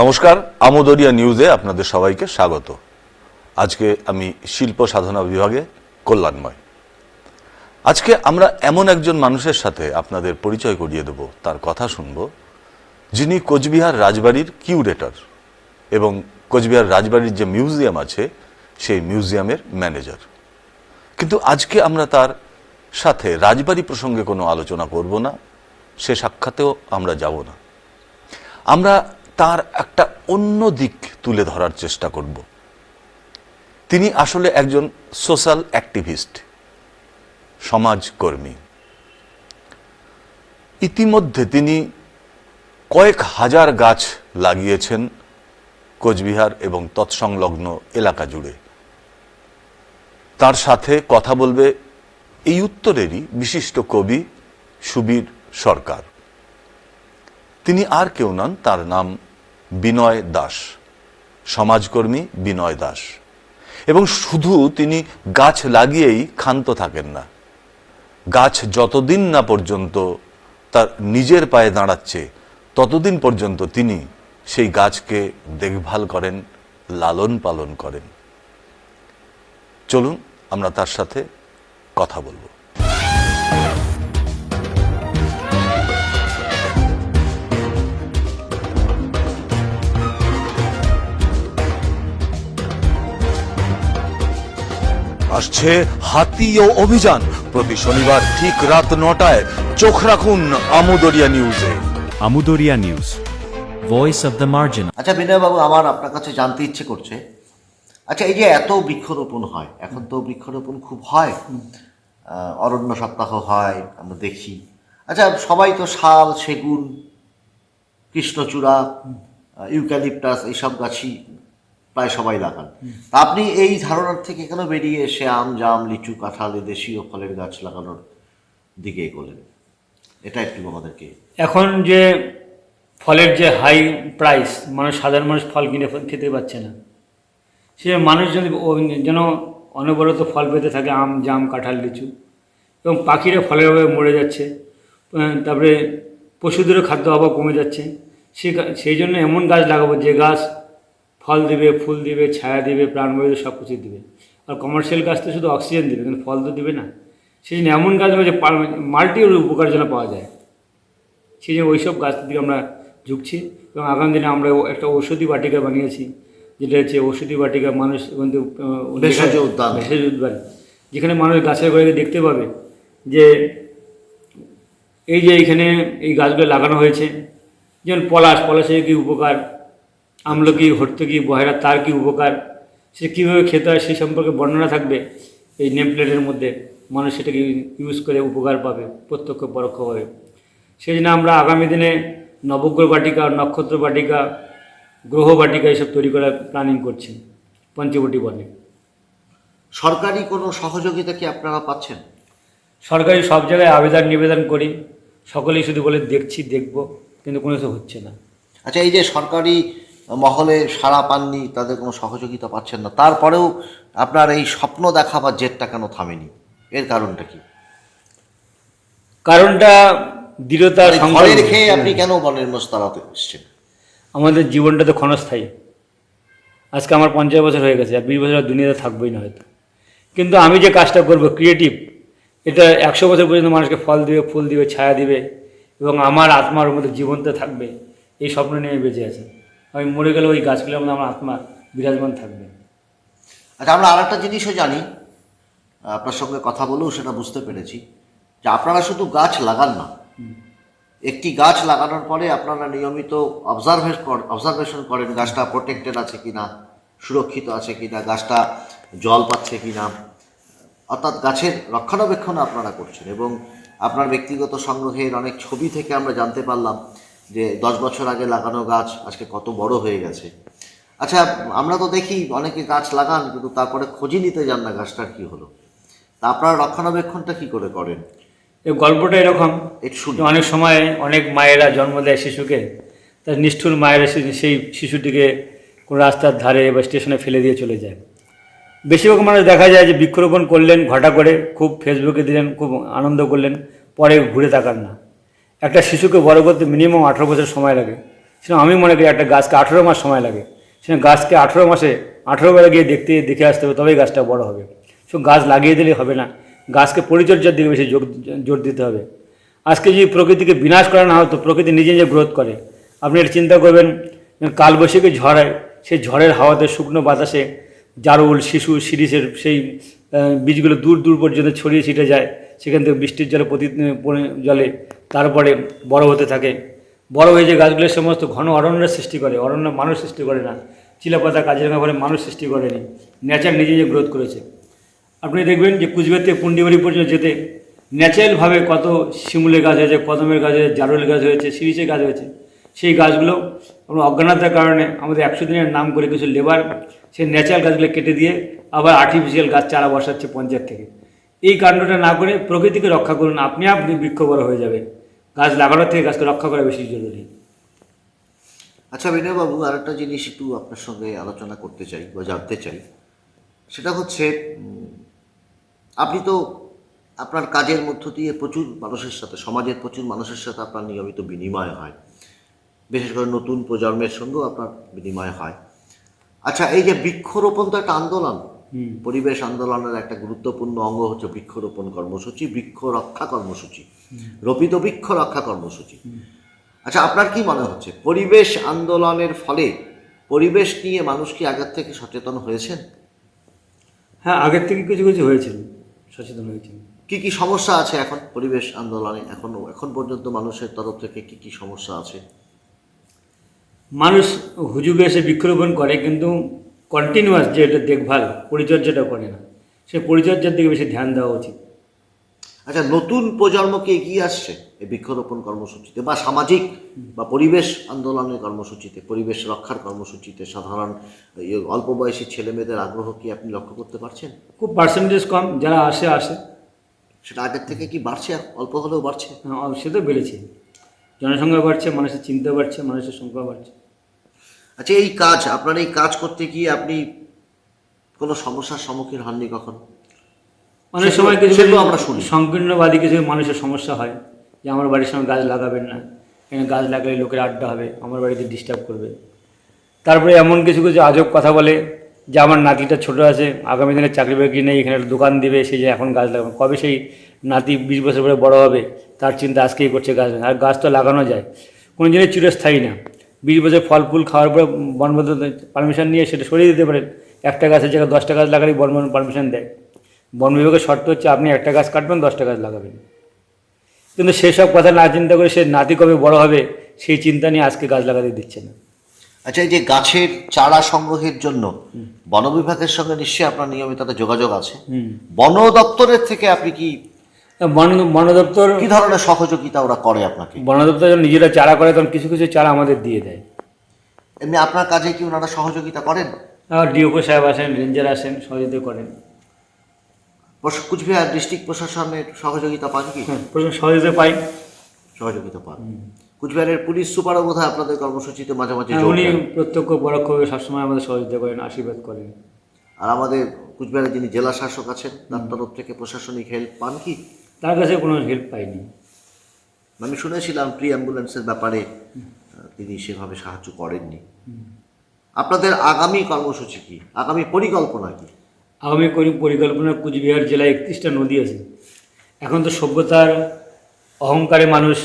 নমস্কার, আমোদরিয়া নিউজে আপনাদের সবাইকে স্বাগত। আজকে আমি শিল্প সাধনা বিভাগে কল্যাণময়। আজকে আমরা এমন একজন মানুষের সাথে আপনাদের পরিচয় করিয়ে দেব, তার কথা শুনব, যিনি কোচবিহার রাজবাড়ির কিউরেটর এবং কোচবিহার রাজবাড়ির যে মিউজিয়াম আছে, সেই মিউজিয়ামের ম্যানেজার। কিন্তু আজকে আমরা তার সাথে রাজবাড়ি প্রসঙ্গে কোনো আলোচনা করব না, সে সাক্ষাতেও আমরা যাব না। আমরা তার একটা অন্য দিক তুলে ধরার চেষ্টা করব। তিনি আসলে একজন সোশ্যাল অ্যাক্টিভিস্ট, সমাজকর্মী। ইতিমধ্যে তিনি কয়েক হাজার গাছ লাগিয়েছেন কোচবিহার এবং তৎসংলগ্ন এলাকা জুড়ে। তার সাথে কথা বলবে এই উত্তরেরই বিশিষ্ট কবি সুবীর সরকার। তিনি আর কেউ নন, তার নাম বিনয় দাস, সমাজকর্মী বিনয় দাস। এবং শুধু তিনি গাছ লাগিয়েই ক্ষান্ত থাকেন না। গাছ যতদিন না পর্যন্ত তার নিজের পায়ে দাঁড়াচ্ছে, ততদিন পর্যন্ত তিনি সেই গাছকে দেখভাল করেন, লালন পালন করেন। চলুন আমরা তার সাথে কথা বলব। আসছে হাতি ও অভিযান। প্রতি শনিবার ঠিক রাত নটায় চোখ রাখুন আমুদরিয়া নিউজে। Amudoria news voice of the margin. আচ্ছা বিনয়বাবু আমার আপনার কাছে জানতে ইচ্ছে করছে। আচ্ছা এই যে এত বৃক্ষরোপণ হয় এখন তো বৃক্ষরোপণ খুব হয়। অরণ্য সপ্তাহ হয় আমরা দেখি। আচ্ছা সবাই তো শাল সেগুন কৃষ্ণচূড়া ইউক্যালিপটাস এইসব গাছই প্রায় সবাই লাগান। আপনি এই ধারণার থেকে কেন বেরিয়ে এসে আম, জাম, লিচু, কাঁঠাল দেশীয় ফলের গাছ লাগানোর দিকে এগোলেন? এটা একটু আমাদেরকে এখন যে ফলের যে হাই প্রাইস মানুষ, সাধারণ মানুষ ফল কিনে খেতে পাচ্ছে না। সে মানুষ যদি যেন অনবরত ফল পেতে থাকে, আম, জাম, কাঁঠাল, লিচু, এবং পাখিরা ফলের অভাবে মরে যাচ্ছে তারপরে পশুদেরও খাদ্য অভাব কমে যাচ্ছে, সে সেই জন্য এমন গাছ লাগাবো যে গাছ ফল দিবে ফুল দিবে ছায়া দিবে প্রাণবায়ু সব কিছু দিবে। আর কমার্শিয়াল গাছ তো শুধু অক্সিজেন দিবে কিন্তু ফল তো দিবে না। সেই জন্য এমন গাছ যে মাল্টি উপকার যেন পাওয়া যায়। সেই জন্য ওইসব গাছের দিকে আমরা ঝুঁকছি এবং আগামী দিনে আমরা একটা ঔষধি বাটিকা বানিয়েছি যেটা হচ্ছে ঔষধি বাটিকা মানুষ ভেষজ উদ্যান। ভেষজ উদ্যান যেখানে মানুষ গাছের গোড়াকে দেখতে পাবে যে এই যে এইখানে এই গাছগুলো লাগানো হয়েছে যেমন পলাশ পলাশের কী উপকার? আমলকি হর্তকি বহেরা তার কী উপকার? সে কীভাবে খেতে হয় সেই সম্পর্কে বর্ণনা থাকবে এই নেম প্লেটের মধ্যে। মানুষ সেটাকে ইউজ করে উপকার পাবে প্রত্যক্ষ পরোক্ষভাবে সেই জন্য আমরা আগামী দিনে নবগ্রহ বাটিকা নক্ষত্র বাটিকা গ্রহ বাটিকা এসব তৈরি করার প্ল্যানিং করছি পঞ্চবটি বলে সরকারি কোনো সহযোগিতা কি আপনারা পাচ্ছেন? সরকারি সব জায়গায় আবেদন নিবেদন করি সকলেই শুধু বলে দেখছি দেখব কিন্তু কোনো কিছু হচ্ছে না। আচ্ছা এই যে সরকারি মহলে সাড়া পাননি তাদের কোনো সহযোগিতা পাচ্ছেন না। তারপরেও আপনার এই স্বপ্ন দেখা বা জেদটা কেন থামেনি? এর কারণটা কি? কারণটা দৃঢ়তা মানে। ঘরের খেয়ে আপনি কেন বনের মোষ তাড়াতে এসছেন? আমাদের জীবনটা তো ক্ষণস্থায়ী। আজকে আমার পঞ্চাশ বছর হয়ে গেছে আর বিশ বছর দুনিয়াতে থাকবোই না হয়তো। কিন্তু আমি যে কাজটা করব ক্রিয়েটিভ এটা একশো বছর পর্যন্ত মানুষকে ফল দিবে ফুল দিবে ছায়া দিবে এবং আমার আত্মার মধ্যে জীবন্ত থাকবে এই স্বপ্ন নিয়ে বেঁচে আছি। আমি মরে গেলে ওই গাছগুলোর মধ্যে আমার আত্মা বিরাজমান থাকবে। আচ্ছা আমরা আর একটা জিনিসও জানি। আপনার সঙ্গে কথা বলেও সেটা বুঝতে পেরেছি যে আপনারা শুধু গাছ লাগান না। একটি গাছ লাগানোর পরে আপনারা নিয়মিত অবজারভেট অবজারভেশন করেন গাছটা প্রোটেক্টেড আছে কি না সুরক্ষিত আছে কি না গাছটা জল পাচ্ছে কি না অর্থাৎ গাছের রক্ষণাবেক্ষণ আপনারা করছেন এবং আপনার ব্যক্তিগত সংগ্রহের অনেক ছবি থেকে আমরা জানতে পারলাম যে দশ বছর আগে লাগানো গাছ আজকে কত বড় হয়ে গেছে। আচ্ছা আমরা তো দেখি অনেকে গাছ লাগান কিন্তু তারপরে খোঁজই নিতে যান না গাছটার কি হলো। তা আপনারা রক্ষণাবেক্ষণটা কি করে করেন? এই গল্পটা এরকম। অনেক সময় অনেক মায়েরা জন্ম দেয় শিশুকে। তার নিষ্ঠুর মায়েরা সেই শিশুটিকে কোনো রাস্তার ধারে বা স্টেশনে ফেলে দিয়ে চলে যায়। বেশিরভাগ মানুষ দেখা যায় যে বৃক্ষরোপণ করলেন ঘটা করে খুব ফেসবুকে দিলেন খুব আনন্দ করলেন পরে ঘুরে তাকান না। একটা শিশুকে বড় করতে মিনিমাম আঠেরো বছর সময় লাগে। সেরকম আমি মনে করি একটা গাছকে আঠেরো মাস সময় লাগে। সেখানে গাছকে আঠেরো মাসে আঠেরো বেলা গিয়ে দেখতে, দেখে আসতে হবে, তবেই গাছটা বড় হবে। শুধু গাছ লাগিয়ে দিলে হবে না। গাছকে পরিচর্যার দিকে বেশি জোর দিতে হবে। আজকে যদি প্রকৃতিকে বিনাশ করা না হতো প্রকৃতি নিজে নিজে গ্রোথ করে। আপনি এটা চিন্তা করবেন কালবৈশাখী ঝড় হয় সেই ঝড়ের হাওয়াতে শুকনো বাতাসে জারুল, শিশু শিরিষের সেই বীজগুলো দূর দূর পর্যন্ত ছড়িয়ে ছিটে যায়, সেখান থেকে বৃষ্টির জলে প্রতি জলে তারপরে বড় হতে থাকে। বড় হয়ে যে গাছগুলো সমস্ত ঘন অরণ্যের সৃষ্টি করে অরণ্য মানুষ সৃষ্টি করে না। চিলাপাতা কাজিরাঙা করে মানুষ সৃষ্টি করেনি। নেচার নিজে নিজে গ্রোথ করেছে। আপনি দেখবেন যে কুচবিহার থেকে পুন্ডিবাড়ি পর্যন্ত যেতে ন্যাচারালভাবে কত শিমুলের গাছ হয়েছে, কদমের গাছ হয়েছে জারুলের গাছ হয়েছে, শিরিষের গাছ হয়েছে, সেই গাছগুলো আমরা অজ্ঞানতার কারণে আমাদের একশো দিনের নাম করে কিছু লেবার সেই ন্যাচারাল গাছগুলো কেটে দিয়ে আবার আর্টিফিশিয়াল গাছ চারা বসাচ্ছে পঞ্চায়েত থেকে। এই কাণ্ডটা না করে প্রকৃতিকে রক্ষা করুন। আপনি আপনি বৃক্ষ বড় হয়ে যাবে গাছ লাগানোর থেকে গাছকে রক্ষা করা বেশি জরুরি। আচ্ছা বিনয়বাবু আরেকটা জিনিস একটু আপনার সঙ্গে আলোচনা করতে চাই বা জানতে চাই। সেটা হচ্ছে আপনি তো আপনার কাজের মধ্য দিয়ে প্রচুর মানুষের সাথে সমাজের প্রচুর মানুষের সাথে আপনার নিয়মিত বিনিময় হয়। বিশেষ করে নতুন প্রজন্মের সঙ্গেও আপনার বিনিময় হয়। আচ্ছা এই যে বৃক্ষরোপণ তো একটা আন্দোলন। পরিবেশ আন্দোলনের একটা গুরুত্বপূর্ণ অঙ্গ হচ্ছে বৃক্ষরোপণ কর্মসূচি বৃক্ষ রক্ষা কর্মসূচি। রোপিত বৃক্ষ রক্ষা কর্মসূচি। আচ্ছা আপনার কি মনে হচ্ছে? পরিবেশ আন্দোলনের ফলে পরিবেশ নিয়ে মানুষ কি আগের থেকে সচেতন হয়েছেন? হ্যাঁ আগের থেকে কিছু কিছু হয়েছিল সচেতন হয়েছিল কি কি সমস্যা আছে এখন পরিবেশ আন্দোলনে? এখন এখন পর্যন্ত মানুষের তরফ থেকে কি কি সমস্যা আছে? মানুষ হুজুগে এসে বৃক্ষরোপণ করে কিন্তু কন্টিনিউয়াস যে এটা দেখভাল পরিচর্যাটা করে না। সে পরিচর্যার দিকে বেশি ধ্যান দেওয়া উচিত। আচ্ছা নতুন প্রজন্মকে এগিয়ে আসছে এই বৃক্ষরোপণ কর্মসূচিতে বা সামাজিক বা পরিবেশ আন্দোলনের কর্মসূচিতে পরিবেশ রক্ষার কর্মসূচিতে সাধারণ অল্প বয়সী ছেলে মেয়েদের আগ্রহ কি আপনি লক্ষ্য করতে পারছেন? খুব পার্সেন্টেজ কম যারা আসে আসে। সেটা আগের থেকে কি বাড়ছে? অল্প হলেও বাড়ছে? হ্যাঁ, সে তো বেড়েছে। জনসংখ্যা বাড়ছে মানুষের চিন্তা বাড়ছে মানুষের সংখ্যা বাড়ছে। আচ্ছা এই কাজ আপনার এই কাজ করতে গিয়ে আপনি কোনো সমস্যার সম্মুখীন হননি কখনো? অনেক সময় কিছু আমরা শুনি। সংকীর্ণবাদী কিছু মানুষের সমস্যা হয়। যে আমার বাড়ির সঙ্গে গাছ লাগাবেন না। এখানে গাছ লাগালে লোকের আড্ডা হবে। আমার বাড়িতে ডিস্টার্ব করবে। তারপরে এমন কিছু কিছু আজব কথা বলে যে আমার নাতিটা ছোট আছে আগামী দিনে চাকরি বাকরি নেই এখানে একটা দোকান দিবে সেই যে এখন গাছ লাগাবে। কবে সেই নাতি বিশ বছর পরে বড় হবে তার চিন্তা আজকেই করছে গাছ। আর গাছ তো লাগানো যায়। কোনো জিনিস চিরস্থায়ী না। বিশ বছর ফল ফুল খাওয়ার পরে বন পারমিশন নিয়ে সেটা সরিয়ে দিতে পারেন একটা গাছের জায়গায় দশটা গাছ লাগালেই বন পারমিশন দেয়। বন বিভাগের শর্ত হচ্ছে আপনি একটা গাছ কাটবেন দশটা গাছ লাগাবেন। কিন্তু সেসব কথা না চিন্তা করে সে নাতি কবে বড় হবে সেই চিন্তা নিয়ে আজকে গাছ লাগাতে দিচ্ছে না। আচ্ছা এই যে গাছের চারা সংগ্রহের জন্য বন বিভাগের সঙ্গে নিশ্চয়ই আপনার নিয়মিত একটা যোগাযোগ আছে। বন দপ্তরের থেকে আপনি কি বন বন দপ্তর কি ধরনের সহযোগিতা ওরা করে আপনাকে? বন দপ্তর যখন নিজেরা চারা করে তখন কিছু কিছু চারা আমাদের দিয়ে দেয়। এমনি আপনার কাজে কি ওনারা সহযোগিতা করেন? ডিওপো সাহেব আসেন রেঞ্জার আসেন সহযোগিতা করেন। কুচবিহার ডিস্ট্রিক্ট প্রশাসনের সহযোগিতা পান কি? হ্যাঁ সহযোগিতা পাই। সহযোগিতা পান। কুচবিহারের পুলিশ সুপারও বোধ হয় আপনাদের কর্মসূচিতে মাঝে মাঝে হ্যাঁ, উনি প্রত্যক্ষ পরোক্ষভাবে সবসময় আমাদের সহযোগিতা করেন আশীর্বাদ করেন। আর আমাদের কুচবিহারের যিনি জেলা শাসক আছেন তার তরফ থেকে প্রশাসনিক হেল্প পান কি? তার কাছে কোনো হেল্প পাইনি। আমি শুনেছিলাম প্রি অ্যাম্বুলেন্সের ব্যাপারে তিনি সেভাবে সাহায্য করেননি। আপনাদের আগামী কর্মসূচি কি? আগামী পরিকল্পনা কি? আগামী করি পরিকল্পনা কুচবিহার জেলায় একত্রিশটা নদী আছে। এখন তো সভ্যতার অহংকারে মানুষ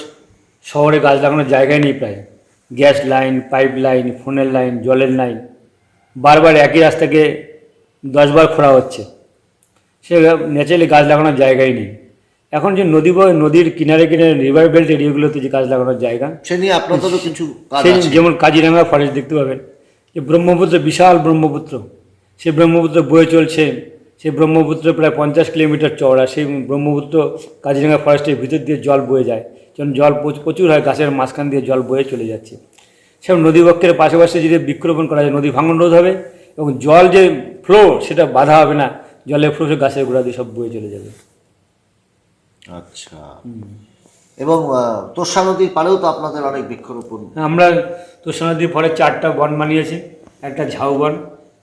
শহরে গাছ লাগানোর জায়গায় নেই প্রায়। গ্যাস লাইন পাইপ লাইন ফোনের লাইন জলের লাইন বারবার একই রাস্তাকে দশবার খোঁড়া হচ্ছে। সে ন্যাচারালি গাছ লাগানোর জায়গাই নেই। এখন যে নদী নদীর কিনারে কিনারে রিভার বেল্ট এরিয়াগুলোতে যে গাছ লাগানোর জায়গা সে নিয়ে আপনাদেরও কিছু যেমন কাজিরাঙ্গা ফরেস্ট দেখতে পাবেন। যে ব্রহ্মপুত্র বিশাল ব্রহ্মপুত্র। সেই ব্রহ্মপুত্র বয়ে চলছে। সেই ব্রহ্মপুত্র প্রায় পঞ্চাশ কিলোমিটার চওড়া। সেই ব্রহ্মপুত্র কাজিরাঙ্গা ফরেস্টের ভিতর দিয়ে জল বয়ে যায়। যখন জল প্রচ- প্রচুর হয় গাছের মাঝখান দিয়ে জল বয়ে চলে যাচ্ছে। সেরকম নদীবক্ষের পাশাপাশি যদি বৃক্ষরোপণ করা যায় নদী ভাঙন রোধ হবে এবং জল যে ফ্লো সেটা বাধা হবে না। জলের ফ্লো গাছের গোড়া দিয়ে সব বয়ে চলে যাবে। আচ্ছা। এবং তোষা নদীর পাড়েও তো আপনাদের অনেক বৃক্ষরোপণ। আমরা তোষা নদীর পরে চারটা বন বানিয়েছি। একটা ঝাউবন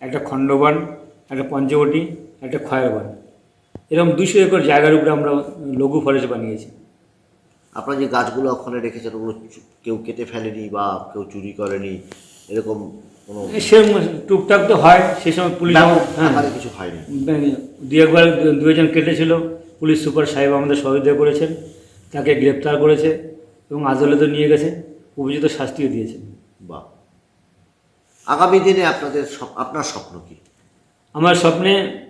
একটা খণ্ডবান একটা পঞ্চবটি একটা খয়ের বন এরকম দুশো একর জায়গার উপরে আমরা লঘু ফরেস্ট বানিয়েছি। আপনারা যে গাছগুলো ওখানে রেখেছেন ওগুলো কেউ কেটে ফেলেনি বা কেউ চুরি করেনি? এরকম কোনো সে টুকটাক তো হয় সে সময় পুলিশ হ্যাঁ কিছু হয়নি। দু একবার দু একজন কেটেছিল। পুলিশ সুপার সাহেব আমাদের সহযোগিতা করেছেন তাকে গ্রেপ্তার করেছে এবং আদালতে নিয়ে গেছে উপযুক্ত শাস্তিও দিয়েছেন। বা আগামী দিনে আপনাদের আপনার স্বপ্ন কি? আমার স্বপ্নে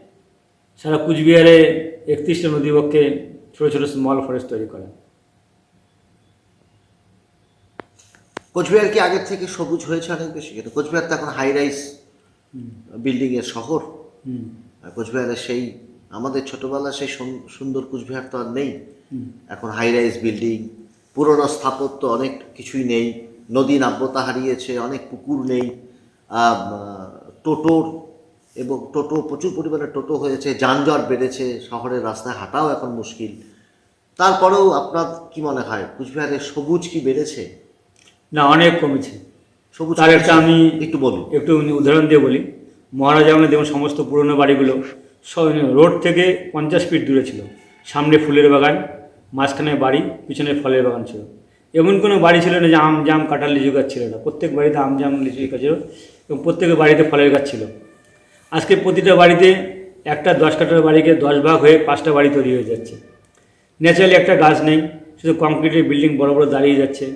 সারা কুচবিহারে একত্রিশটা নদীবক্ষে ছোটো ছোটো স্মল ফরেস্ট তৈরি করা। কোচবিহার কি আগের থেকে সবুজ হয়েছে অনেক বেশি? কিন্তু কোচবিহার তো এখন হাই রাইস বিল্ডিং এর শহর। আর কোচবিহারের সেই আমাদের ছোটবেলা সেই সুন- সুন্দর কুচবিহার তো আর নেই। এখন হাই রাইজ বিল্ডিং পুরনো স্থাপত্য অনেক কিছুই নেই। নদী নাব্যতা হারিয়েছে অনেক পুকুর নেই। টোটোর এবং টোটো প্রচুর পরিমাণে টোটো হয়েছে যানজট বেড়েছে শহরের রাস্তায় হাঁটাও এখন মুশকিল। তারপরেও আপনার কি মনে হয় কোচবিহারের সবুজ কি বেড়েছে? না অনেক কমেছে। সবুজ তার একটা আমি- একটু বলুন। একটু উদাহরণ দিয়ে বলি। মহারাজা আমাদের যেমন সমস্ত পুরনো বাড়িগুলো সব রোড থেকে পঞ্চাশ ফিট দূরে ছিল। সামনে ফুলের বাগান মাঝখানে বাড়ি পিছনে ফলের বাগান ছিল। এমন কোনো বাড়ি ছিল না যে আম জাম কাঁঠাল লিচু গাছ ছিল না। প্রত্যেক বাড়িতে আম জাম লিচু গাছ ছিল। এবং প্রত্যেকের বাড়িতে ফলের গাছ ছিল। আজকে প্রতিটা বাড়িতে একটা দশ কাঠার বাড়িকে দশ ভাগ হয়ে পাঁচটা বাড়ি তৈরি হয়ে যাচ্ছে। ন্যাচারালি একটা গাছ নেই শুধু কংক্রিটের বিল্ডিং বড় বড় দাঁড়িয়ে যাচ্ছে।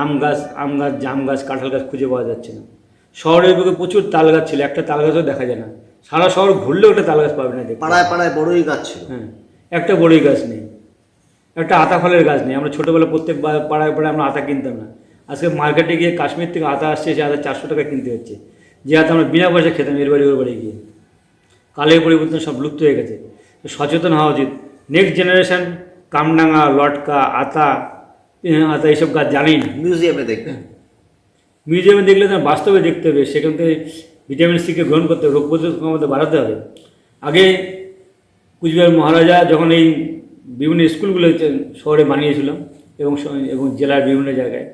আম গাছ আম গাছ জাম গাছ কাঁঠাল গাছ খুঁজে পাওয়া যাচ্ছে না। শহরের বুকে প্রচুর তাল গাছ ছিল একটা তাল গাছও দেখা যায় না। সারা শহর ঘুরলেও একটা তাল গাছ পাবে না পাড়ায় পাড়ায় বড়ই গাছ ছিল। হ্যাঁ একটা বড়ই গাছ নেই। একটা আতা ফলের গাছ নেই। আমরা ছোটোবেলা প্রত্যেক পাড়ায় পাড়ায় আমরা আতা কিনতাম না। আজকে মার্কেটে গিয়ে কাশ্মীর থেকে আতা আসছে সে আতা চারশো টাকা কিনতে হচ্ছে। যে আতা আমরা বিনা পয়সা খেতাম এর বাড়ি ওর বাড়ি গিয়ে। কালের পরিবর্তন সব লুপ্ত হয়ে গেছে। সচেতন হওয়া উচিত। নেক্সট জেনারেশন কামডাঙ্গা লটকা আতা আতা এইসব গাছ জানেই না। মিউজিয়ামে দেখবেন। মিউজিয়ামে দেখলে তো বাস্তবে দেখতে হবে। সেখান থেকে ভিটামিন সিকে গ্রহণ করতে হবে। রোগ প্রতিরোধ ক্ষমতা বাড়াতে হবে। আগে কুচবিহার মহারাজা যখন এই বিভিন্ন স্কুলগুলো শহরে বানিয়েছিল এবং এবং জেলার বিভিন্ন জায়গায়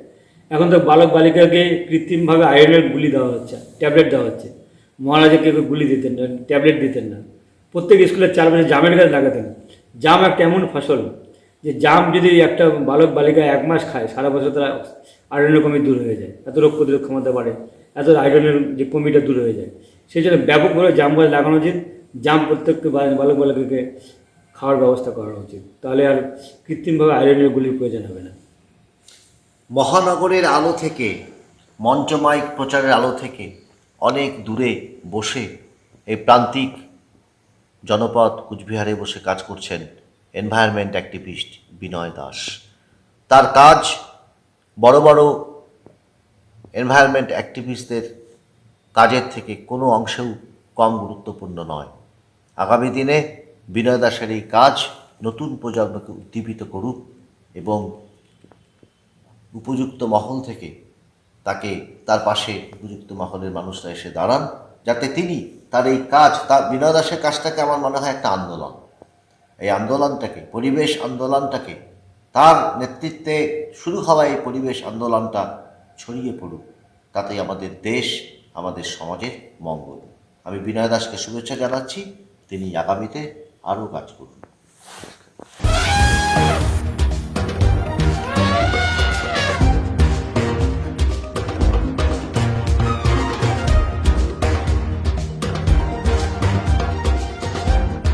এখন তো বালক বালিকাকে কৃত্রিমভাবে আয়রনের গুলি দেওয়া হচ্ছে ট্যাবলেট দেওয়া হচ্ছে। মহারাজাকে কেউ গুলি দিতেন না ট্যাবলেট দিতেন না। প্রত্যেক স্কুলের চারপাশে জামের গাছ লাগাতেন। জাম একটা এমন ফসল যে জাম যদি একটা বালক বালিকা এক মাস খায়, সারা বছর তারা আয়রনের কমি দূর হয়ে যায়, এত রোগ প্রতিরোধ ক্ষমতা বাড়ে, এত আয়রনের যে কমিটা দূর হয়ে যায়। সেই জন্য ব্যাপকভাবে জাম গাছ লাগানো উচিত, জাম প্রত্যেককে বালক বালিকাকে খাওয়ার ব্যবস্থা করা উচিত। তাহলে আর কৃত্রিমভাবে আয়রনের গুলির প্রয়োজন হবে না। মহানগরের আলো থেকে, মঞ্চমাইক প্রচারের আলো থেকে অনেক দূরে বসে এই প্রান্তিক জনপদ কুচবিহারে বসে কাজ করছেন এনভায়রনমেন্ট অ্যাক্টিভিস্ট বিনয় দাস। তার কাজ বড় বড় এনভায়রনমেন্ট অ্যাক্টিভিস্টদের কাজের থেকে কোনো অংশেও কম গুরুত্বপূর্ণ নয়। আগামী দিনে বিনয় দাসের এই কাজ নতুন প্রজন্মকে উদ্দীপিত করুক এবং উপযুক্ত মহল থেকে তাকে তার পাশে উপযুক্ত মহলের মানুষরা এসে দাঁড়ান, যাতে তিনি তার এই কাজ, তার বিনয় দাসের কাজটাকে আমার মনে হয় একটা আন্দোলন। এই আন্দোলনটাকে, পরিবেশ আন্দোলনটাকে, তার নেতৃত্বে শুরু হওয়া এই পরিবেশ আন্দোলনটা ছড়িয়ে পড়ুক। তাতেই আমাদের দেশ, আমাদের সমাজের মঙ্গল। আমি বিনয় দাসকে শুভেচ্ছা জানাচ্ছি। তিনি আগামীতে আরও কাজ করুন।